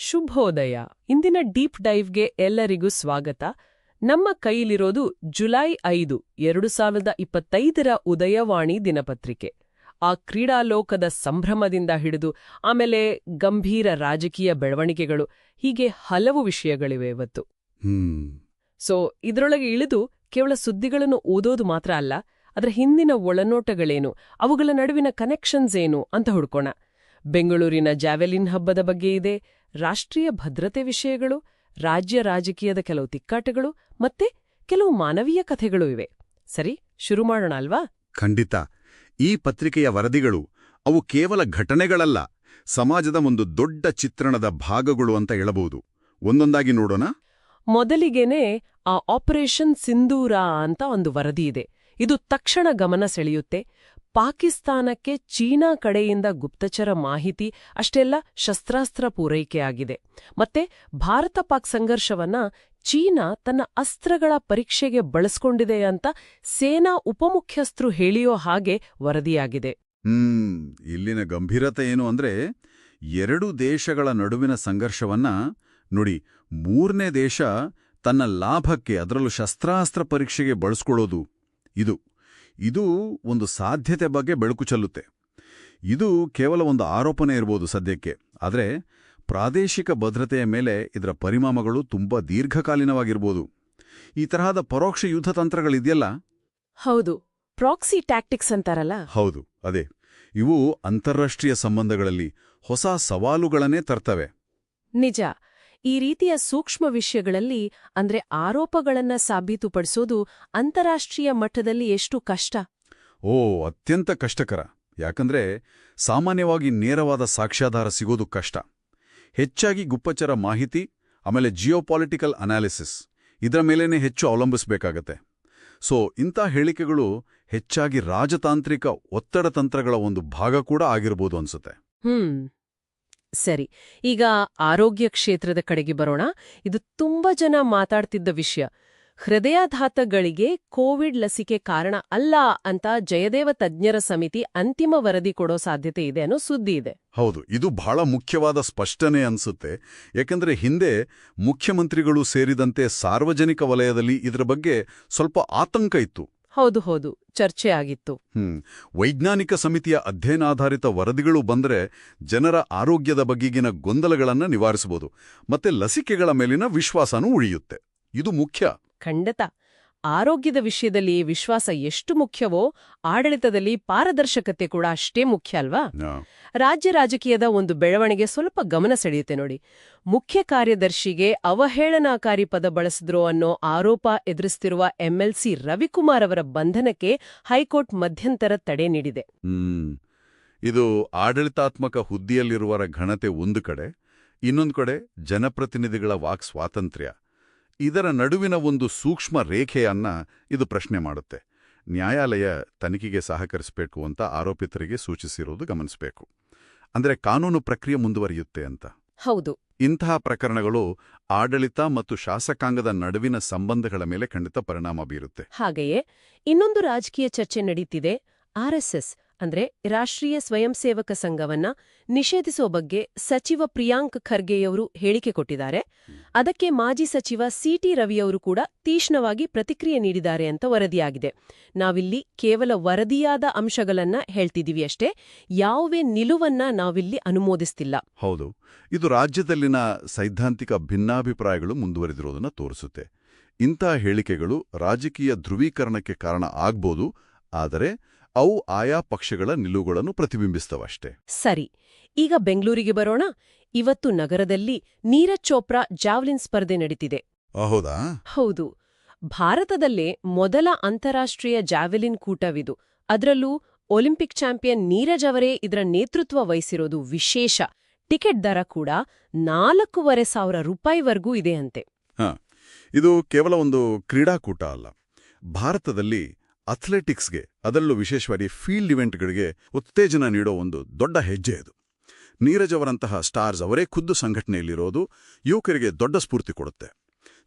ಶುಭೋದಯ. ಇಂದಿನ ಡೀಪ್ ಡೈವ್ಗೆ ಎಲ್ಲರಿಗೂ ಸ್ವಾಗತ. ನಮ್ಮ ಕೈಲಿರೋದು ಜುಲೈ ಐದು ಎರಡು ಸಾವಿರದ ಇಪ್ಪತ್ತೈದರ ಉದಯವಾಣಿ ದಿನಪತ್ರಿಕೆ. ಆ ಕ್ರೀಡಾಲೋಕದ ಸಂಭ್ರಮದಿಂದ ಹಿಡಿದು ಆಮೇಲೆ ಗಂಭೀರ ರಾಜಕೀಯ ಬೆಳವಣಿಗೆಗಳು ಹೀಗೆ ಹಲವು ವಿಷಯಗಳಿವೆ ಇವತ್ತು. ಸೊ ಇದರೊಳಗೆ ಇಳಿದು ಕೇವಲ ಸುದ್ದಿಗಳನ್ನು ಓದೋದು ಮಾತ್ರ ಅಲ್ಲ ಅದರ ಹಿಂದಿನ ಒಳನೋಟಗಳೇನು ಅವುಗಳ ನಡುವಿನ ಕನೆಕ್ಷನ್ಸ್ ಏನು ಅಂತ ಹುಡ್ಕೋಣ. ಬೆಂಗಳೂರಿನ ಜಾವೆಲಿನ್ ಹಬ್ಬದ ಬಗ್ಗೆ ಇದೆ ರಾಷ್ಟ್ರೀಯ ಭದ್ರತೆ ವಿಷಯಗಳು ರಾಜ್ಯ ರಾಜಕೀಯದ ಕೆಲವು ತಿಕ್ಕಾಟಗಳು ಮತ್ತೆ ಕೆಲವು ಮಾನವೀಯ ಕಥೆಗಳು ಇವೆ. ಸರಿ ಶುರು ಮಾಡೋಣ ಅಲ್ವಾ? ಖಂಡಿತ. ಈ ಪತ್ರಿಕೆಯ ವರದಿಗಳು ಅವು ಕೇವಲ ಘಟನೆಗಳಲ್ಲ ಸಮಾಜದ ಒಂದು ದೊಡ್ಡ ಚಿತ್ರಣದ ಭಾಗಗಳು ಅಂತ ಹೇಳಬಹುದು. ಒಂದೊಂದಾಗಿ ನೋಡೋಣ. ಮೊದಲಿಗೆನೆ ಆ ಆಪರೇಷನ್ ಸಿಂಧೂರ ಅಂತ ಒಂದು ವರದಿ ಇದೆ. ಇದು ತಕ್ಷಣ ಗಮನ ಸೆಳೆಯುತ್ತೆ. ಪಾಕಿಸ್ತಾನಕ್ಕೆ ಚೀನಾ ಕಡೆಯಿಂದ ಗುಪ್ತಚರ ಮಾಹಿತಿ, ಅಷ್ಟೆಲ್ಲ ಶಸ್ತ್ರಾಸ್ತ್ರ ಪೂರೈಕೆಯಾಗಿದೆ. ಮತ್ತೆ ಭಾರತ ಪಾಕ್ ಸಂಘರ್ಷವನ್ನ ಚೀನಾ ತನ್ನ ಅಸ್ತ್ರಗಳ ಪರೀಕ್ಷೆಗೆ ಬಳಸ್ಕೊಂಡಿದೆ ಅಂತ ಸೇನಾ ಉಪಮುಖ್ಯಸ್ಥರು ಹೇಳಿಯೋ ಹಾಗೆ ವರದಿಯಾಗಿದೆ. ಹ್ಮ್, ಇಲ್ಲಿನ ಗಂಭೀರತೆ ಏನು ಅಂದ್ರೆ ಎರಡು ದೇಶಗಳ ನಡುವಿನ ಸಂಘರ್ಷವನ್ನ ನೋಡಿ, ಮೂರನೇ ದೇಶ ತನ್ನ ಲಾಭಕ್ಕೆ, ಅದರಲ್ಲೂ ಶಸ್ತ್ರಾಸ್ತ್ರ ಪರೀಕ್ಷೆಗೆ ಬಳಸ್ಕೊಳ್ಳೋದು. ಇದು ಇದು ಒಂದು ಸಾಧ್ಯತೆ ಬಗ್ಗೆ ಬೆಳಕು ಚೆಲ್ಲುತ್ತೆ. ಇದು ಕೇವಲ ಒಂದು ಆರೋಪನೆ ಇರ್ಬೋದು ಸದ್ಯಕ್ಕೆ. ಆದರೆ ಪ್ರಾದೇಶಿಕ ಭದ್ರತೆಯ ಮೇಲೆ ಇದರ ಪರಿಣಾಮಗಳು ತುಂಬ ದೀರ್ಘಕಾಲೀನವಾಗಿರ್ಬೋದು. ಈ ತರಹದ ಪರೋಕ್ಷ ಯುದ್ಧ ತಂತ್ರಗಳಿದೆಯಲ್ಲ ಹೌದು. ಪ್ರಾಕ್ಸಿ ಟ್ಯಾಕ್ಟಿಕ್ಸ್ ಅಂತಾರಲ್ಲ? ಹೌದು ಅದೇ. ಇವು ಅಂತಾರಾಷ್ಟ್ರೀಯ ಸಂಬಂಧಗಳಲ್ಲಿ ಹೊಸ ಸವಾಲುಗಳನ್ನೇ ತರ್ತವೆ. ನಿಜ. ಈ ರೀತಿಯ ಸೂಕ್ಷ್ಮ ವಿಷಯಗಳಲ್ಲಿ ಅಂದ್ರೆ ಆರೋಪಗಳನ್ನ ಸಾಬೀತುಪಡಿಸೋದು ಅಂತಾರಾಷ್ಟ್ರೀಯ ಮಟ್ಟದಲ್ಲಿ ಎಷ್ಟು ಕಷ್ಟ? ಓ ಅತ್ಯಂತ ಕಷ್ಟಕರ. ಯಾಕಂದ್ರೆ ಸಾಮಾನ್ಯವಾಗಿ ನೇರವಾದ ಸಾಕ್ಷ್ಯಾಧಾರ ಸಿಗೋದು ಕಷ್ಟ. ಹೆಚ್ಚಾಗಿ ಗುಪ್ತಚರ ಮಾಹಿತಿ ಆಮೇಲೆ ಜಿಯೋಪಾಲಿಟಿಕಲ್ ಅನಾಲಿಸಿಸ್. ಇದರ ಮೇಲೇನೆ ಹೆಚ್ಚು ಅವಲಂಬಿಸಬೇಕಾಗತ್ತೆ. ಸೊ ಇಂಥ ಹೇಳಿಕೆಗಳು ಹೆಚ್ಚಾಗಿ ರಾಜತಾಂತ್ರಿಕ ಒತ್ತಡ ತಂತ್ರಗಳ ಒಂದು ಭಾಗ ಕೂಡ ಆಗಿರ್ಬೋದು ಅನ್ಸುತ್ತೆ. ಹ್ಮ್. ಸರಿ, ಈಗ ಆರೋಗ್ಯ ಕ್ಷೇತ್ರದ ಕಡೆಗೆ ಬರೋಣ. ಇದು ತುಂಬಾ ಜನ ಮಾತಾಡ್ತಿದ್ದ ವಿಷಯ. ಹೃದಯಾಘಾತಗಳಿಗೆ ಕೋವಿಡ್ ಲಸಿಕೆ ಕಾರಣ ಅಲ್ಲ ಅಂತ ಜಯದೇವ ತಜ್ಞರ ಸಮಿತಿ ಅಂತಿಮ ವರದಿ ಕೊಡೋ ಸಾಧ್ಯತೆ ಇದೆ ಅನ್ನೋ ಸುದ್ದಿ ಇದೆ. ಹೌದು, ಇದು ಬಹಳ ಮುಖ್ಯವಾದ ಸ್ಪಷ್ಟನೆ ಅನ್ಸುತ್ತೆ. ಯಾಕಂದ್ರೆ ಹಿಂದೆ ಮುಖ್ಯಮಂತ್ರಿಗಳು ಸೇರಿದಂತೆ ಸಾರ್ವಜನಿಕ ವಲಯದಲ್ಲಿ ಇದರ ಬಗ್ಗೆ ಸ್ವಲ್ಪ ಆತಂಕ ಇತ್ತು. ಹೌದು ಹೌದು. ಚರ್ಚೆ ಆಗಿತ್ತು. ಹ್ಮ್. ವೈಜ್ಞಾನಿಕ ಸಮಿತಿಯ ಅಧ್ಯಯನಾಧಾರಿತ ವರದಿಗಳು ಬಂದರೆ ಜನರ ಆರೋಗ್ಯದ ಬಗೆಗಿನ ಗೊಂದಲಗಳನ್ನು ನಿವಾರಿಸಬಹುದು. ಮತ್ತೆ ಲಸಿಕೆಗಳ ಮೇಲಿನ ವಿಶ್ವಾಸನೂ ಉಳಿಯುತ್ತೆ. ಇದು ಮುಖ್ಯ. ಖಂಡಿತ. ಆರೋಗ್ಯದ ವಿಷಯದಲ್ಲಿ ವಿಶ್ವಾಸ ಎಷ್ಟು ಮುಖ್ಯವೋ ಆಡಳಿತದಲ್ಲಿ ಪಾರದರ್ಶಕತೆ ಕೂಡ ಅಷ್ಟೇ ಮುಖ್ಯ ಅಲ್ವಾ? ರಾಜ್ಯ ರಾಜಕೀಯದ ಒಂದು ಬೆಳವಣಿಗೆ ಸ್ವಲ್ಪ ಗಮನ ಸೆಳೆಯುತ್ತೆ ನೋಡಿ. ಮುಖ್ಯ ಕಾರ್ಯದರ್ಶಿಗೆ ಅವಹೇಳನಾಕಾರಿ ಪದ ಬಳಸಿದ್ರು ಅನ್ನೋ ಆರೋಪ ಎದುರಿಸ್ತಿರುವ ಎಂಎಲ್ಸಿ ರವಿಕುಮಾರ್ ಅವರ ಬಂಧನಕ್ಕೆ ಹೈಕೋರ್ಟ್ ಮಧ್ಯಂತರ ತಡೆ ನೀಡಿದೆ. ಇದು ಆಡಳಿತಾತ್ಮಕ ಹುದ್ದೆಯಲ್ಲಿರುವರ ಘನತೆ ಒಂದು ಕಡೆ ಇನ್ನೊಂದು ಕಡೆ ಜನಪ್ರತಿನಿಧಿಗಳ ವಾಕ್ ಸ್ವಾತಂತ್ರ್ಯ. ಇದರ ನಡುವಿನ ಒಂದು ಸೂಕ್ಷ್ಮ ರೇಖೆಯನ್ನ ಇದು ಪ್ರಶ್ನೆ ಮಾಡುತ್ತೆ. ನ್ಯಾಯಾಲಯ ತನಿಖೆಗೆ ಸಹಕರಿಸಬೇಕು ಅಂತ ಆರೋಪಿತರಿಗೆ ಸೂಚಿಸಿರುವುದು ಗಮನಿಸಬೇಕು. ಅಂದರೆ ಕಾನೂನು ಪ್ರಕ್ರಿಯೆ ಮುಂದುವರಿಯುತ್ತೆ ಅಂತ. ಹೌದು. ಇಂತಹ ಪ್ರಕರಣಗಳು ಆಡಳಿತ ಮತ್ತು ಶಾಸಕಾಂಗದ ನಡುವಿನ ಸಂಬಂಧಗಳ ಮೇಲೆ ಖಂಡಿತ ಪರಿಣಾಮ ಬೀರುತ್ತೆ. ಹಾಗೆಯೇ ಇನ್ನೊಂದು ರಾಜಕೀಯ ಚರ್ಚೆ ನಡೀತಿದೆ. ಆರ್ಎಸ್ಎಸ್ ಅಂದ್ರೆ ರಾಷ್ಟ್ರೀಯ ಸ್ವಯಂ ಸೇವಕ ಸಂಘವನ್ನ ನಿಷೇಧಿಸುವ ಬಗ್ಗೆ ಸಚಿವ ಪ್ರಿಯಾಂಕ್ ಖರ್ಗೆಯವರು ಹೇಳಿಕೆ ಕೊಟ್ಟಿದ್ದಾರೆ. ಅದಕ್ಕೆ ಮಾಜಿ ಸಚಿವ ಸಿಟಿ ರವಿಯವರು ಕೂಡ ತೀಕ್ಷ್ಣವಾಗಿ ಪ್ರತಿಕ್ರಿಯೆ ನೀಡಿದ್ದಾರೆ ಅಂತ ವರದಿಯಾಗಿದೆ. ನಾವಿಲ್ಲಿ ಕೇವಲ ವರದಿಯಾದ ಅಂಶಗಳನ್ನ ಹೇಳ್ತಿದೀವಿ ಅಷ್ಟೇ, ಯಾವುದೇ ನಿಲುವನ್ನ ನಾವಿಲ್ಲಿ ಅನುಮೋದಿಸ್ತಿಲ್ಲ. ಹೌದು, ಇದು ರಾಜ್ಯದಲ್ಲಿನ ಸೈದ್ಧಾಂತಿಕ ಭಿನ್ನಾಭಿಪ್ರಾಯಗಳು ಮುಂದುವರೆದಿರುವುದನ್ನು ತೋರಿಸುತ್ತೆ. ಇಂಥ ಹೇಳಿಕೆಗಳು ರಾಜಕೀಯ ಧ್ರುವೀಕರಣಕ್ಕೆ ಕಾರಣ ಆಗ್ಬೋದು, ಆದರೆ ಅವು ಆಯಾ ಪಕ್ಷಗಳ ನಿಲುವುಗಳನ್ನು ಪ್ರತಿಬಿಂಬಿಸ್ತವಷ್ಟೇ. ಸರಿ ಈಗ ಬೆಂಗಳೂರಿಗೆ ಬರೋಣ. ಇವತ್ತು ನಗರದಲ್ಲಿ ನೀರಜ್ ಚೋಪ್ರಾ ಜಾವ್ಲಿನ್ ಸ್ಪರ್ಧೆ ನಡೀತಿದೆ. ಹೌದಾ? ಹೌದು. ಭಾರತದಲ್ಲೇ ಮೊದಲ ಅಂತಾರಾಷ್ಟ್ರೀಯ ಜಾವೆಲಿನ್ ಕೂಟವಿದು. ಅದರಲ್ಲೂ ಒಲಿಂಪಿಕ್ ಚಾಂಪಿಯನ್ ನೀರಜ್ ಅವರೇ ಇದರ ನೇತೃತ್ವ ವಹಿಸಿರೋದು ವಿಶೇಷ. ಟಿಕೆಟ್ ದರ ಕೂಡ ನಾಲ್ಕೂವರೆ ಸಾವಿರ ರೂಪಾಯಿವರೆಗೂ ಇದೆಯಂತೆ ಹಾ ಇದು ಕೇವಲ ಒಂದು ಕ್ರೀಡಾಕೂಟ ಅಲ್ಲ. ಭಾರತದಲ್ಲಿ ಅಥ್ಲೆಟಿಕ್ಸ್ಗೆ ಅದರಲ್ಲೂ ವಿಶೇಷವಾಗಿ ಫೀಲ್ಡ್ ಇವೆಂಟ್ಗಳಿಗೆ ಉತ್ತೇಜನ ನೀಡೋ ಒಂದು ದೊಡ್ಡ ಹೆಜ್ಜೆ ಇದು. ನೀರಜ್ ಅವರಂತಹ ಸ್ಟಾರ್ಸ್ ಅವರೇ ಖುದ್ದು ಸಂಘಟನೆಯಲ್ಲಿರೋದು ಯುವಕರಿಗೆ ದೊಡ್ಡ ಸ್ಫೂರ್ತಿ ಕೊಡುತ್ತೆ.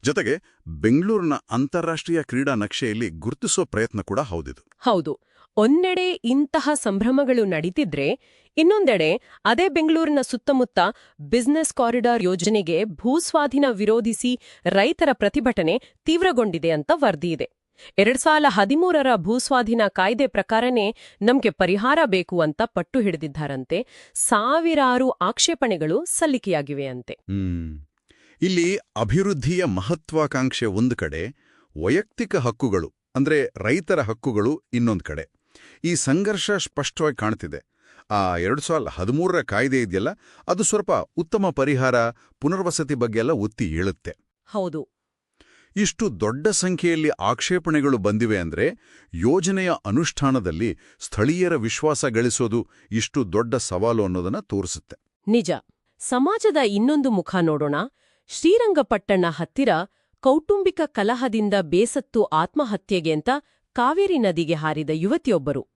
ಜೊತೆಗೆ ಬೆಂಗಳೂರಿನ ಅಂತಾರಾಷ್ಟ್ರೀಯ ಕ್ರೀಡಾ ನಕ್ಷೆಯಲ್ಲಿ ಗುರುತಿಸೋ ಪ್ರಯತ್ನ ಕೂಡ ಹೌದಿದು. ಹೌದು. ಒಂದೆಡೆ ಇಂತಹ ಸಂಭ್ರಮಗಳು ನಡೀತಿದ್ರೆ ಇನ್ನೊಂದೆಡೆ ಅದೇ ಬೆಂಗಳೂರಿನ ಸುತ್ತಮುತ್ತ ಬಿಸ್ನೆಸ್ ಕಾರಿಡಾರ್ ಯೋಜನೆಗೆ ಭೂಸ್ವಾಧೀನ ವಿರೋಧಿಸಿ ರೈತರ ಪ್ರತಿಭಟನೆ ತೀವ್ರಗೊಂಡಿದೆ ಅಂತ ವರದಿಯಿದೆ. ಎರಡ್ ಸಾವಿರ ಹದಿಮೂರರ ಭೂಸ್ವಾಧೀನ ಕಾಯ್ದೆ ಪ್ರಕಾರನೇ ನಮ್ಗೆ ಪರಿಹಾರ ಬೇಕು ಅಂತ ಪಟ್ಟು ಹಿಡಿದಿದ್ದಾರಂತೆ. ಸಾವಿರಾರು ಆಕ್ಷೇಪಣೆಗಳು ಸಲ್ಲಿಕೆಯಾಗಿವೆಯಂತೆ. ಇಲ್ಲಿ ಅಭಿವೃದ್ಧಿಯ ಮಹತ್ವಾಕಾಂಕ್ಷೆ ಒಂದು ಕಡೆ ವೈಯಕ್ತಿಕ ಹಕ್ಕುಗಳು ಅಂದ್ರೆ ರೈತರ ಹಕ್ಕುಗಳು ಇನ್ನೊಂದು ಕಡೆ. ಈ ಸಂಘರ್ಷ ಸ್ಪಷ್ಟವಾಗಿ ಕಾಣ್ತಿದೆ. ಆ ಎರಡು ಸಾವಿರದ ಹದಿಮೂರರ ಕಾಯ್ದೆ ಇದೆಯಲ್ಲ ಅದು ಸ್ವಲ್ಪ ಉತ್ತಮ ಪರಿಹಾರ ಪುನರ್ವಸತಿ ಬಗ್ಗೆ ಎಲ್ಲ ಒತ್ತಿ ಹೇಳುತ್ತೆ. ಹೌದು. ಇಷ್ಟು ದೊಡ್ಡ ಸಂಖ್ಯೆಯಲ್ಲಿ ಆಕ್ಷೇಪಣೆಗಳು ಬಂದಿವೆ ಅಂದ್ರೆ ಯೋಜನೆಯ ಅನುಷ್ಠಾನದಲ್ಲಿ ಸ್ಥಳೀಯರ ವಿಶ್ವಾಸ ಗಳಿಸೋದು ಇಷ್ಟು ದೊಡ್ಡ ಸವಾಲು ಅನ್ನೋದನ್ನ ತೋರಿಸುತ್ತೆ. ನಿಜ. ಸಮಾಜದ ಇನ್ನೊಂದು ಮುಖ ನೋಡೋಣ. ಶ್ರೀರಂಗಪಟ್ಟಣ ಹತ್ತಿರ ಕೌಟುಂಬಿಕ ಕಲಹದಿಂದ ಬೇಸತ್ತು ಆತ್ಮಹತ್ಯೆಗೆ ಅಂತ ಕಾವೇರಿ ನದಿಗೆ ಹಾರಿದ ಯುವತಿಯೊಬ್ಬರು.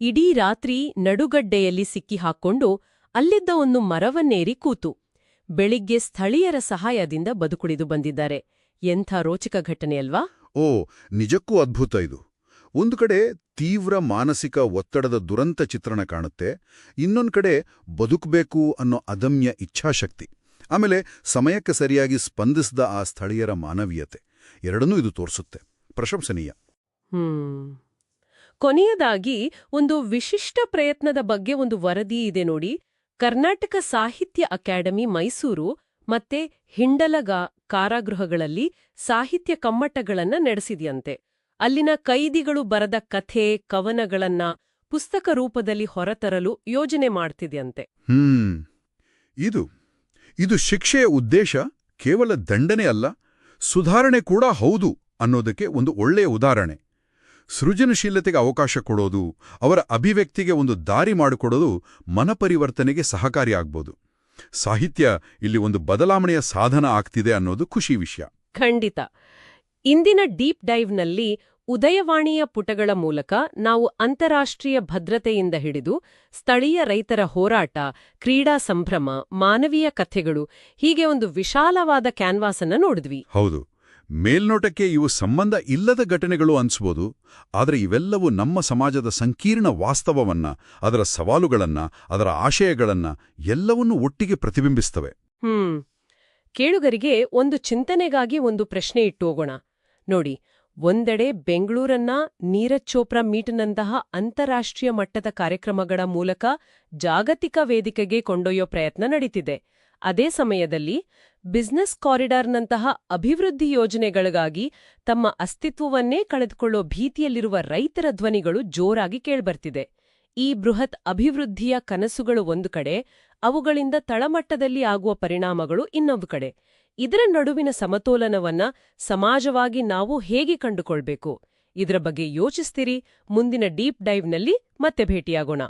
ಇಡೀ ರಾತ್ರಿ ನಡುಗಡ್ಡೆಯಲ್ಲಿ ಸಿಕ್ಕಿಹಾಕ್ಕೊಂಡು ಅಲ್ಲಿದ್ದ ಒಂದು ಮರವನ್ನೇರಿ ಕೂತು. ಬೆಳಿಗ್ಗೆ ಸ್ಥಳೀಯರ ಸಹಾಯದಿಂದ ಬದುಕುಳಿದು ಬಂದಿದ್ದಾರೆ. ಎಂಥ ರೋಚಕ ಘಟನೆಯಲ್ವಾ ಓ ನಿಜಕ್ಕೂ ಅದ್ಭುತ ಇದು. ಒಂದು ಕಡೆ ತೀವ್ರ ಮಾನಸಿಕ ಒತ್ತಡದ ದುರಂತ ಚಿತ್ರಣ ಕಾಣುತ್ತೆ ಇನ್ನೊಂದು ಕಡೆ ಬದುಕಬೇಕು ಅನ್ನೋ ಅದಮ್ಯ ಇಚ್ಛಾಶಕ್ತಿ. ಆಮೇಲೆ ಸಮಯಕ್ಕೆ ಸರಿಯಾಗಿ ಸ್ಪಂದಿಸಿದ ಆ ಸ್ಥಳೀಯರ ಮಾನವೀಯತೆ. ಎರಡನ್ನೂ ಇದು ತೋರಿಸುತ್ತೆ. ಪ್ರಶಂಸನೀಯ. ಹ್ಮ್. ಕೊನೆಯದಾಗಿ ಒಂದು ವಿಶಿಷ್ಟ ಪ್ರಯತ್ನದ ಬಗ್ಗೆ ಒಂದು ವರದಿ ಇದೆ ನೋಡಿ. ಕರ್ನಾಟಕ ಸಾಹಿತ್ಯ ಅಕಾಡೆಮಿ ಮೈಸೂರು ಮತ್ತೆ ಹಿಂಡಲಗ ಕಾರಾಗೃಹಗಳಲ್ಲಿ ಸಾಹಿತ್ಯ ಕಮ್ಮಟಗಳನ್ನ ನಡೆಸಿದೆಯಂತೆ. ಅಲ್ಲಿನ ಕೈದಿಗಳು ಬರದ ಕಥೆ, ಕವನಗಳನ್ನ ಪುಸ್ತಕ ರೂಪದಲ್ಲಿ ಹೊರತರಲು ಯೋಜನೆ ಮಾಡ್ತಿದೆಯಂತೆ. ಹ್ಮ್. ಇದು ಇದು ಶಿಕ್ಷೆಯ ಉದ್ದೇಶ ಕೇವಲ ದಂಡನೆ ಅಲ್ಲ, ಸುಧಾರಣೆ ಕೂಡ ಹೌದು ಅನ್ನೋದಕ್ಕೆ ಒಂದು ಒಳ್ಳೆಯ ಉದಾಹರಣೆ. ಸೃಜನಶೀಲತೆಗೆ ಅವಕಾಶ ಕೊಡೋದು, ಅವರ ಅಭಿವ್ಯಕ್ತಿಗೆ ಒಂದು ದಾರಿ ಮಾಡಿಕೊಡೋದು ಮನಪರಿವರ್ತನೆಗೆ ಸಹಕಾರಿಯಾಗ್ಬೋದು ಸಾಹಿತ್ಯ ಇಲ್ಲಿ ಒಂದು ಬದಲಾವಣೆಯ ಸಾಧನ ಆಗ್ತಿದೆ ಅನ್ನೋದು ಖುಷಿ ವಿಷಯ. ಖಂಡಿತ. ಇಂದಿನ ಡೀಪ್ ಡೈವ್ನಲ್ಲಿ ಉದಯವಾಣಿಯ ಪುಟಗಳ ಮೂಲಕ ನಾವು ಅಂತಾರಾಷ್ಟ್ರೀಯ ಭದ್ರತೆಯಿಂದ ಹಿಡಿದು ಸ್ಥಳೀಯ ರೈತರ ಹೋರಾಟ ಕ್ರೀಡಾ ಸಂಭ್ರಮ ಮಾನವೀಯ ಕಥೆಗಳು ಹೀಗೆ ಒಂದು ವಿಶಾಲವಾದ ಕ್ಯಾನ್ವಾಸ್ ಅನ್ನ ನೋಡಿದ್ವಿ. ಹೌದು. ಮೇಲ್ನೋಟಕ್ಕೆ ಇವು ಸಂಬಂಧ ಇಲ್ಲದ ಘಟನೆಗಳು ಅನ್ಸ್ಬೋದು, ಆದರೆ ಇವೆಲ್ಲವೂ ನಮ್ಮ ಸಮಾಜದ ಸಂಕೀರ್ಣ ವಾಸ್ತವವನ್ನ, ಅದರ ಸವಾಲುಗಳನ್ನ, ಅದರ ಆಶಯಗಳನ್ನ ಎಲ್ಲವನ್ನೂ ಒಟ್ಟಿಗೆ ಪ್ರತಿಬಿಂಬಿಸ್ತವೆ. ಹ್ಮ್. ಕೇಳುಗರಿಗೆ ಒಂದು ಚಿಂತನೆಗಾಗಿ ಒಂದು ಪ್ರಶ್ನೆ ಇಟ್ಟು ಹೋಗೋಣ. ನೋಡಿ, ಒಂದೆಡೆ ಬೆಂಗಳೂರನ್ನ ನೀರಜ್ ಚೋಪ್ರಾ ಮೀಟ್ನಂತಹ ಅಂತಾರಾಷ್ಟ್ರೀಯ ಮಟ್ಟದ ಕಾರ್ಯಕ್ರಮಗಳ ಮೂಲಕ ಜಾಗತಿಕ ವೇದಿಕೆಗೆ ಕೊಂಡೊಯ್ಯೋ ಪ್ರಯತ್ನ ನಡೀತಿದೆ. ಅದೇ ಸಮಯದಲ್ಲಿ ಬಿಸ್ನೆಸ್ ಕಾರಿಡಾರ್ನಂತಹ ಅಭಿವೃದ್ಧಿ ಯೋಜನೆಗಳಿಗಾಗಿ ತಮ್ಮ ಅಸ್ತಿತ್ವವನ್ನೇ ಕಳೆದುಕೊಳ್ಳೋ ಭೀತಿಯಲ್ಲಿರುವ ರೈತರ ಧ್ವನಿಗಳು ಜೋರಾಗಿ ಕೇಳ್ಬರ್ತಿದೆ. ಈ ಬೃಹತ್ ಅಭಿವೃದ್ಧಿಯ ಕನಸುಗಳು ಒಂದು ಕಡೆ, ಅವುಗಳಿಂದ ತಳಮಟ್ಟದಲ್ಲಿ ಆಗುವ ಪರಿಣಾಮಗಳು ಇನ್ನೊಂದು ಕಡೆ. ಇದರ ನಡುವಿನ ಸಮತೋಲನವನ್ನ ಸಮಾಜವಾಗಿ ನಾವು ಹೇಗೆ ಕಂಡುಕೊಳ್ಬೇಕು? ಇದರ ಬಗ್ಗೆ ಯೋಚಿಸ್ತೀರಿ. ಮುಂದಿನ ಡೀಪ್ ಡೈವ್ನಲ್ಲಿ ಮತ್ತೆ ಭೇಟಿಯಾಗೋಣ.